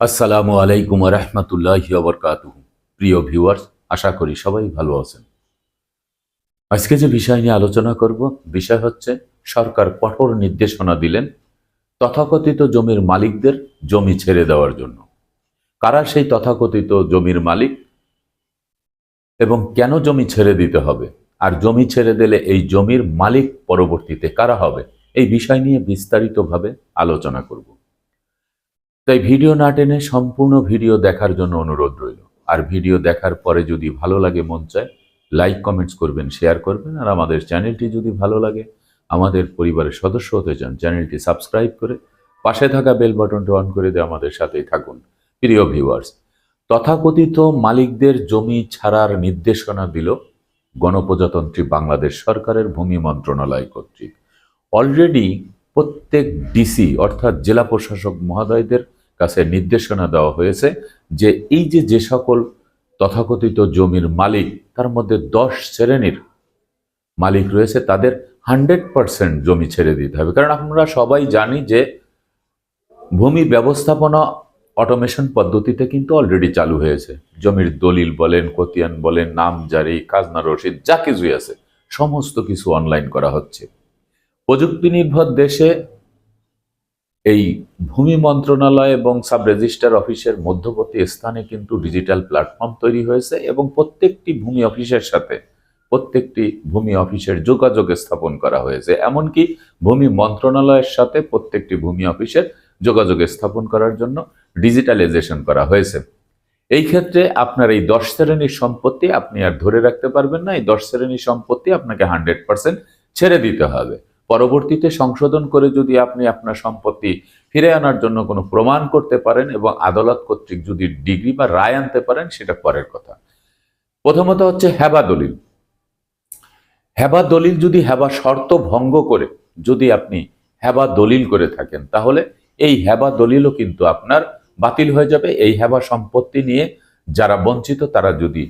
আসসালামু আলাইকুম রহমতুল্লাহ বরকাত প্রিয় ভিউয়ার্স, আশা করি সবাই ভালো আছেন। আজকে যে বিষয় নিয়ে আলোচনা করব, বিষয় হচ্ছে সরকার কঠোর নির্দেশনা দিলেন তথাকথিত জমির মালিকদের জমি ছেড়ে দেওয়ার জন্য। কারা সেই তথাকথিত জমির মালিক এবং কেন জমি ছেড়ে দিতে হবে? আর জমি ছেড়ে দিলে এই জমির মালিক পরবর্তীতে কারা হবে? এই বিষয় নিয়ে বিস্তারিতভাবে আলোচনা করব। তাই ভিডিও না টেনে সম্পূর্ণ ভিডিও দেখার জন্য অনুরোধ রইল। আর ভিডিও দেখার পরে যদি ভালো লাগে মন চায় লাইক কমেন্টস করবেন শেয়ার করবেন, আর আমাদের চ্যানেলটি যদি ভালো লাগে, আমাদের পরিবারের সদস্য হতে চান, চ্যানেলটি সাবস্ক্রাইব করে পাশে থাকা বেল বাটনটি অন করে দিয়ে আমাদের সাথেই থাকুন, প্রিয় ভিউয়ার্স তথাকথিত মালিকদের জমি ছাড়ার নির্দেশনা দিল গণপ্রজাতন্ত্রী বাংলাদেশ সরকারের ভূমি মন্ত্রণালয় কর্তৃক। অলরেডি প্রত্যেক ডিসি অর্থাৎ জেলা প্রশাসক মহোদয়দের কাছে নির্দেশনা দেওয়া হয়েছে যে এই যে যে সকল তথাকথিত জমির মালিক, তার মধ্যে দশ শ্রেণির মালিক রয়েছে, তাদের হান্ড্রেড পারসেন্ট জমি ছেড়ে দিতে হবে। কারণ আমরা সবাই জানি যে ভূমি ব্যবস্থাপনা অটোমেশন পদ্ধতিতে কিন্তু অলরেডি চালু হয়েছে। জমির দলিল বলেন, খতিয়ান বলেন নামজারি খাজনা রসিদ, যা কিছুই আছে, সমস্ত কিছু অনলাইন করা হচ্ছে। প্রযুক্তি নির্ভর দেশে এই ভূমি মন্ত্রণালয় এবং সাব রেজিস্ট্রার অফিসের মধ্যবর্তী স্থানে কিন্তু ডিজিটাল প্ল্যাটফর্ম তৈরি হয়েছে এবং প্রত্যেকটি ভূমি অফিসের সাথে প্রত্যেকটি ভূমি অফিসের যোগাযোগ স্থাপন করা হয়েছে। এমনকি ভূমি মন্ত্রণালয়ের সাথে প্রত্যেকটি ভূমি অফিসের যোগাযোগ স্থাপন করার জন্য ডিজিটালাইজেশন করা হয়েছে। এই ক্ষেত্রে আপনার এই দশ শ্রেণির সম্পত্তি আপনি আর ধরে রাখতে পারবেন না। এই দশ শ্রেণির সম্পত্তি আপনাকে হান্ড্রেড পার্সেন্ট ছেড়ে দিতে হবে। পরবর্তীতে সংশোধন করে যদি আপনি আপনার সম্পত্তি ফিরে আনার জন্য কোনো প্রমাণ করতে পারেন এবং আদালত কর্তৃক যদি ডিগ্রি বা রায় আনতে পারেন, সেটা পরের কথা। প্রথমত হচ্ছে হেবা দলিল। হেবা দলিল যদি হেবা শর্ত ভঙ্গ করে, যদি আপনি হেবা দলিল করে থাকেন, তাহলে এই হেবা দলিলও কিন্তু আপনার বাতিল হয়ে যাবে। এই হেবা সম্পত্তি নিয়ে যারা বঞ্চিত, তারা যদি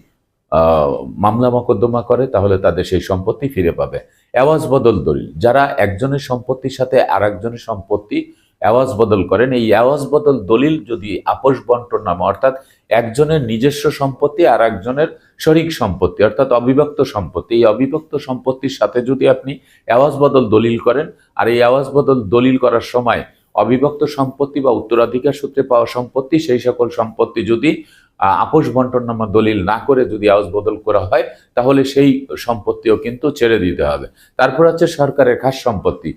মামলা মকদ্দমা করে, তাহলে তাদের সেই সম্পত্তি ফিরে পাবে। এওয়াজ বদল দলিল। যারা একজনের সম্পত্তির সাথে আর একজনের সম্পত্তি এওয়াজ বদল করেন, এই এওয়াজ বদল দলিল যদি আপোষ বন্টন নামে, অর্থাৎ একজনের নিজস্ব সম্পত্তি আর একজনের শরিক সম্পত্তি, অর্থাৎ অবিভক্ত সম্পত্তি, এই অবিভক্ত সম্পত্তির সাথে যদি আপনি এওয়াজ বদল দলিল করেন, আর এই এওয়াজ বদল দলিল করার সময় অবিভক্ত সম্পত্তি বা উত্তরাধিকার সূত্রে পাওয়া সম্পত্তি, সেই সকল সম্পত্তি যদি আপোষ বন্টননামা দলিল না করে যদি আওয়াজ বদল করা হয়, তাহলে সেই সম্পত্তিও কিন্তু ছেড়ে দিতে হবে। তারপর হচ্ছে সরকারের খাস সম্পত্তি।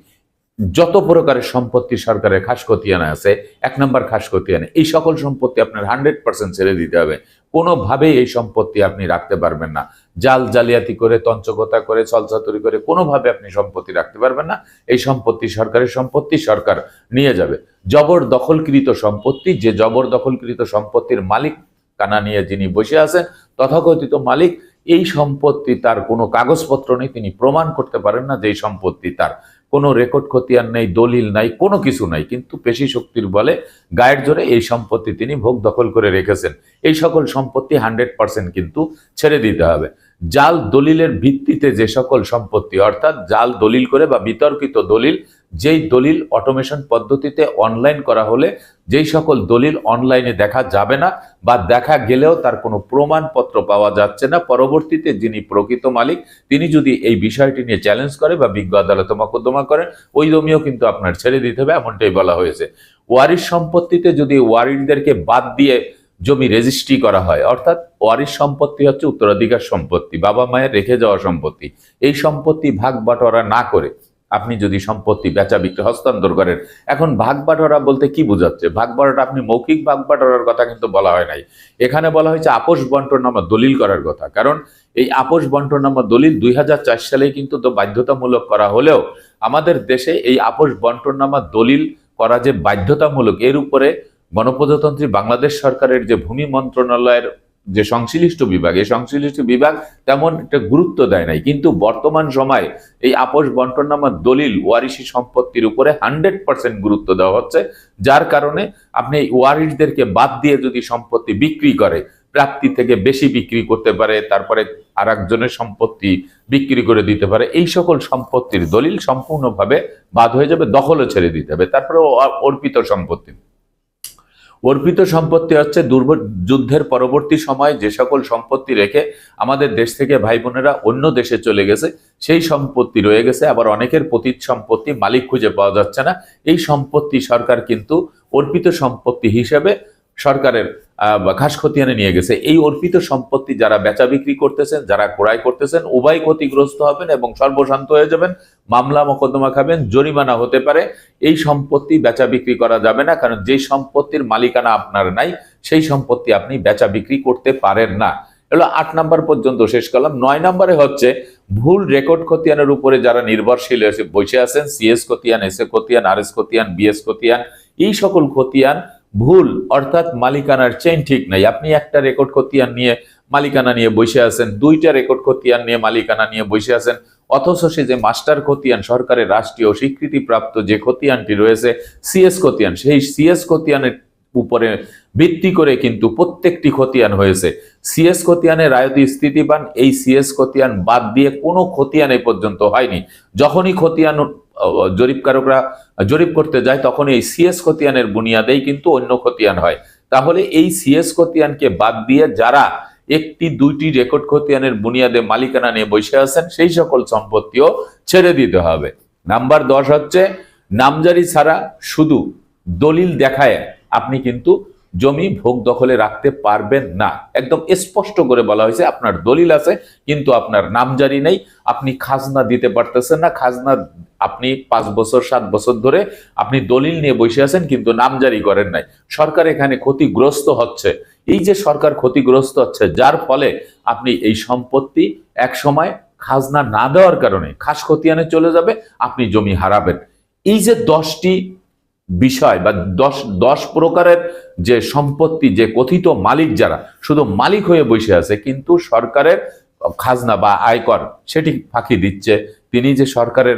যত প্রকারের সম্পত্তি সরকারের খাস খতিয়ানে আছে, এক নম্বর খাস খতিয়ানে এই সকল সম্পত্তি আপনার হান্ড্রেড পার্সেন্ট ছেড়ে দিতে হবে। কোনোভাবেই এই সম্পত্তি আপনি রাখতে পারবেন না। জাল জালিয়াতি করে, তঞ্চকতা করে চলচাতুরি করে কোনোভাবে আপনি সম্পত্তি রাখতে পারবেন না। এই সম্পত্তি সরকারের সম্পত্তি, সরকার নিয়ে যাবে। জবর দখলকৃত সম্পত্তি, যে জবর দখলকৃত সম্পত্তির মালিক কানা নিয়ে যিনি বসে আছেন, তথাকথিত মালিক, এই সম্পত্তি তার কোনো কাগজপত্র নেই, তিনি প্রমাণ করতে পারেন না যে এই সম্পত্তি তার। কোনো রেকর্ড খতিয়ান নেই, দলিল নাই, কোনো কিছু নাই, কিন্তু পেশি শক্তির বলে গায়ের জোরে এই সম্পত্তি তিনি ভোগ দখল করে রেখেছেন। এই সকল সম্পত্তি হান্ড্রেড পার্সেন্ট কিন্তু ছেড়ে দিতে হবে। জাল দলিলের ভিত্তিতে যে সকল সম্পত্তি, অর্থাৎ জাল দলিল করে বা বিতর্কিত দলিল যেই দলিল অটোমেশন পদ্ধতিতে অনলাইন করা হলে যেই সকল দলিল অনলাইনে দেখা যাবে না বা দেখা গেলেও তার কোনো প্রমাণপত্র পাওয়া যাচ্ছে না, পরবর্তীতে যিনি প্রকৃত মালিক, তিনি যদি এই বিষয়টি নিয়ে চ্যালেঞ্জ করে বা বিজ্ঞ আদালতে মকদ্দমা করেন, ওই জমিও কিন্তু আপনার ছেড়ে দিতে হবে, এমনটাই বলা হয়েছে। ওয়ারিশ সম্পত্তিতে যদি ওয়ারিশদেরকে বাদ দিয়ে জমি রেজিস্ট্রি করা হয়, অর্থাৎ ওয়ারিশ সম্পত্তি হচ্ছে উত্তরাধিকার সম্পত্তি, বাবা মায়ের রেখে যাওয়া সম্পত্তি, এই সম্পত্তি ভাগ বাটোয়ারা না করে আপনি যদি সম্পত্তি বেচা, বিক্রি, হস্তান্তর করেন, এখন ভাগ বাটোয়ারা বলতে কি বোঝাচ্ছে? ভাগ বাটোয়ারা আপনি মৌখিক ভাগ বাটোয়ারার কথা কিন্তু বলা হয় নাই। এখানে বলা হয়েছে আপোষ বন্টন নামা দলিল করার কথা। কারণ এই আপোষ বন্টন নামা দলিল দুই হাজার সালে কিন্তু তো বাধ্যতামূলক করা হলেও আমাদের দেশে এই আপোষ বন্টন নামা দলিল করা যে বাধ্যতামূলক, এর উপরে গণপ্রজাতন্ত্রী বাংলাদেশ সরকারের যে ভূমি মন্ত্রণালয়ের যে সংশ্লিষ্ট বিভাগ, এই সংশ্লিষ্ট বিভাগ তেমন একটা গুরুত্ব দেয় নাই। কিন্তু বর্তমান সময়ে এই আপোষ বন্টননামার দলিল ওয়ারিশি সম্পত্তির উপরে হান্ড্রেড পার্সেন্ট গুরুত্ব দেওয়া হচ্ছে, যার কারণে আপনি ওয়ারিশদেরকে বাদ দিয়ে যদি সম্পত্তি বিক্রি করে, প্রাপ্তি থেকে বেশি বিক্রি করতে পারে, তারপরে আর একজনের সম্পত্তি বিক্রি করে দিতে পারে, এই সকল সম্পত্তির দলিল সম্পূর্ণভাবে বাদ হয়ে যাবে, দখলও ছেড়ে দিতে হবে তারপরে অর্পিত সম্পত্তি। অর্পিত সম্পত্তি হচ্ছে যুদ্ধের পরবর্তী সময় যে সকল সম্পত্তি রেখে আমাদের দেশ থেকে ভাই বোনেরা অন্য দেশে চলে গেছে, সেই সম্পত্তি রয়ে গেছে। আবার অনেকের পতীত সম্পত্তি মালিক খুঁজে পাওয়া যাচ্ছে না। এই সম্পত্তি সরকার কিন্তু অর্পিত সম্পত্তি হিসেবে সরকারের খাস খতিয়ানে নিয়ে গেছে। এই অর্পিত সম্পত্তি যারা বেচা বিক্রি করতেছেন, যারা ক্রয় করতেছেন, উভয় ক্ষতিগ্রস্ত হবেন এবং সর্বশান্ত হয়ে যাবেন, মামলা মোকদ্দমা খাবেন, জরিমানা হতে পারে। এই সম্পত্তি বেচা বিক্রি করা যাবে না, কারণ যে সম্পত্তির মালিকানা আপনার নাই, সেই সম্পত্তি আপনি বেচা বিক্রি করতে পারেন না। এগুলো আট নাম্বার পর্যন্ত শেষ করলাম। নয় নম্বরে হচ্ছে, ভুল রেকর্ড খতিয়ানের উপরে যারা নির্ভরশীল বসে আছেন, সিএস খতিয়ান, এস এ খতিয়ান, আর এস খতিয়ান বিএস খতিয়ান, এই সকল খতিয়ান ভুল, অর্থাৎ মালিকানার চেইন ঠিক নাই। আপনি একটা রেকর্ড খতিয়ান নিয়ে মালিকানা নিয়ে বসে আছেন, দুইটা রেকর্ড খতিয়ান নিয়ে মালিকানা নিয়ে বসে আছেন, অথচ সে যে মাস্টার খতিয়ান, সরকারের রাষ্ট্রীয় স্বীকৃতিপ্রাপ্ত যে খতিয়ানটি রয়েছে সিএস খতিয়ান, সেই সিএস খতিয়ানের উপরে ভিত্তি করে কিন্তু প্রত্যেকটি খতিয়ান হয়েছে। সিএস খতিয়ানের আয়তি স্থিতিবান, এই সিএস খতিয়ান বাদ দিয়ে কোনো খতিয়ান এ পর্যন্ত হয়নি। যখনই খতিয়ান জরিপকারকরা জরিপ করতে যায়, তখন এই সিএস খতিয়ানের বুনিয়াদেই কিন্তু অন্য খতিয়ান হয়। তাহলে এই সিএস খতিয়ানকে বাদ দিয়ে যারা একটি দুইটি রেকর্ড খতিয়ানের বুনিয়াদে মালিকানা নিয়ে বসে আছেন, সেই সকল সম্পত্তিও ছেড়ে দিতে হবে। নাম্বার দশ হচ্ছে, নামজারি ছাড়া শুধু দলিল দেখায় আপনি কিন্তু জমি ভোগ দখলে রাখতে পারবেন না। একদম স্পষ্ট করে বলা হয়েছে, আপনার দলিল আছে, কিন্তু আপনার নামজারি নেই, আপনি খাজনা দিতে পারতেছেন না, খাজনা আপনি পাঁচ বছর, সাত বছর ধরে আপনি দলিল নিয়ে বসে আছেন, কিন্তু নামজারি করেন নাই। সরকার এখানে ক্ষতিগ্রস্ত হচ্ছে। এই যে সরকার ক্ষতিগ্রস্ত হচ্ছে, যার ফলে আপনি এই সম্পত্তি এক সময় খাজনা না দেওয়ার কারণে খাস খতিয়ানে চলে যাবে, আপনি জমি হারাবেন। এই যে দশটি বিষয় বা দশ দশ প্রকারের যে সম্পত্তি, যে কথিত মালিক যারা, শুধু মালিক হয়ে বসে আছে, কিন্তু সরকারের খাজনা বা আয়কর সেটি ফাঁকি দিচ্ছে। তিনি যে সরকারের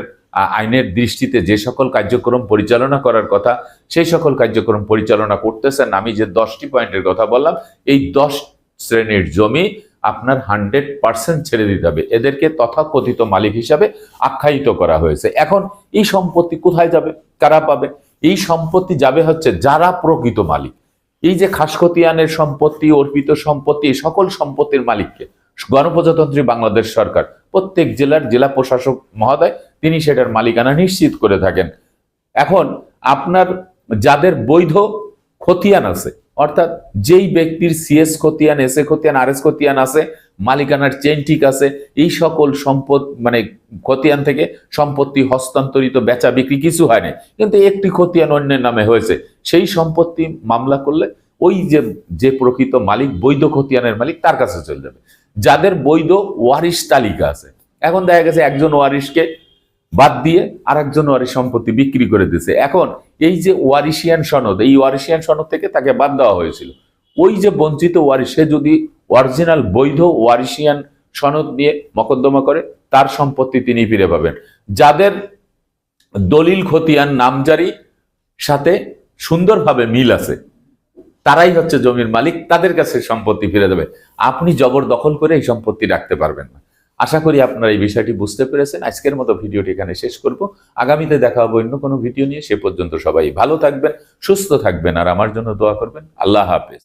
আইনের দৃষ্টিতে যে সকল কার্যক্রম পরিচালনা করার কথা, সেই সকল কার্যক্রম পরিচালনা করতেছেন। আমি যে দশটি পয়েন্টের কথা বললাম, এই দশ শ্রেণির জমি আপনার হান্ড্রেড পার্সেন্ট ছেড়ে দিতে হবে। এদেরকে তথাকথিত মালিক হিসাবে আখ্যায়িত করা হয়েছে। এখন এই সম্পত্তি কোথায় যাবে? কারা পাবে? এই সম্পত্তি যাবে হচ্ছে যারা প্রকৃত মালিক। এই যে খাসকতিয়ানের সম্পত্তি, অর্পিত সম্পত্তি, এই সকল সম্পত্তির মালিককে গণপ্রজাতন্ত্রী বাংলাদেশ সরকার, প্রত্যেক জেলার জেলা প্রশাসক মহোদয়, তিনি সেটার মালিকানা নিশ্চিত করে থাকেন। এখন আপনার যাদের বৈধ খতিয়ান আছে, অর্থাৎ যেই ব্যক্তির সিএস খতিয়ান এস এ খতিয়ান আর এস খতিয়ান আছে মালিকানার চেন ঠিক আছে, এই সকল সম্পদ মানে খতিয়ান থেকে সম্পত্তি হস্তান্তরিত, বেচা বিক্রি কিছু হয় না কিন্তু একটি খতিয়ান অন্যের নামে হয়েছে। সেই সম্পত্তি মামলা করলে ওই যে যে প্রকৃত মালিক, বৈধ খতিয়ানের মালিক তার কাছে চলে যাবে। যাদের বৈধ ওয়ারিশ তালিকা আছে। এখন দেখা গেছে একজন ওয়ারিশকে বাদ দিয়ে আর একজন ওয়ারিশ সম্পত্তি বিক্রি করে দিয়েছে। এখন এই যে ওয়ারিশিয়ান সনদ, এই ওয়ারিশিয়ান সনদ থেকে তাকে বাদ দেওয়া হয়েছিল। ওই যে বঞ্চিত ওয়ারিশ, সে যদি অরিজিনাল বৈধ ওয়ারিশিয়ান সনদ নিয়ে মকদ্দমা করে, তার সম্পত্তি তিনি ফিরে পাবেন। যাদের দলিল খতিয়ান নামজারি সাথে সুন্দরভাবে মিল আছে, তারাই হচ্ছে জমির মালিক, তাদের কাছে সম্পত্তি ফিরে দেবে। আপনি জবরদখল করে এই সম্পত্তি রাখতে পারবেন না। আশা করি আপনারা এই বিষয়টি বুঝতে পেরেছেন। আজকের মতো ভিডিওটি এখানে শেষ করব। আগামীতে দেখা হবে অন্য কোনো ভিডিও নিয়ে। সে পর্যন্ত সবাই ভালো থাকবেন, সুস্থ থাকবেন, আর আমার জন্য দোয়া করবেন। আল্লাহ হাফেজ।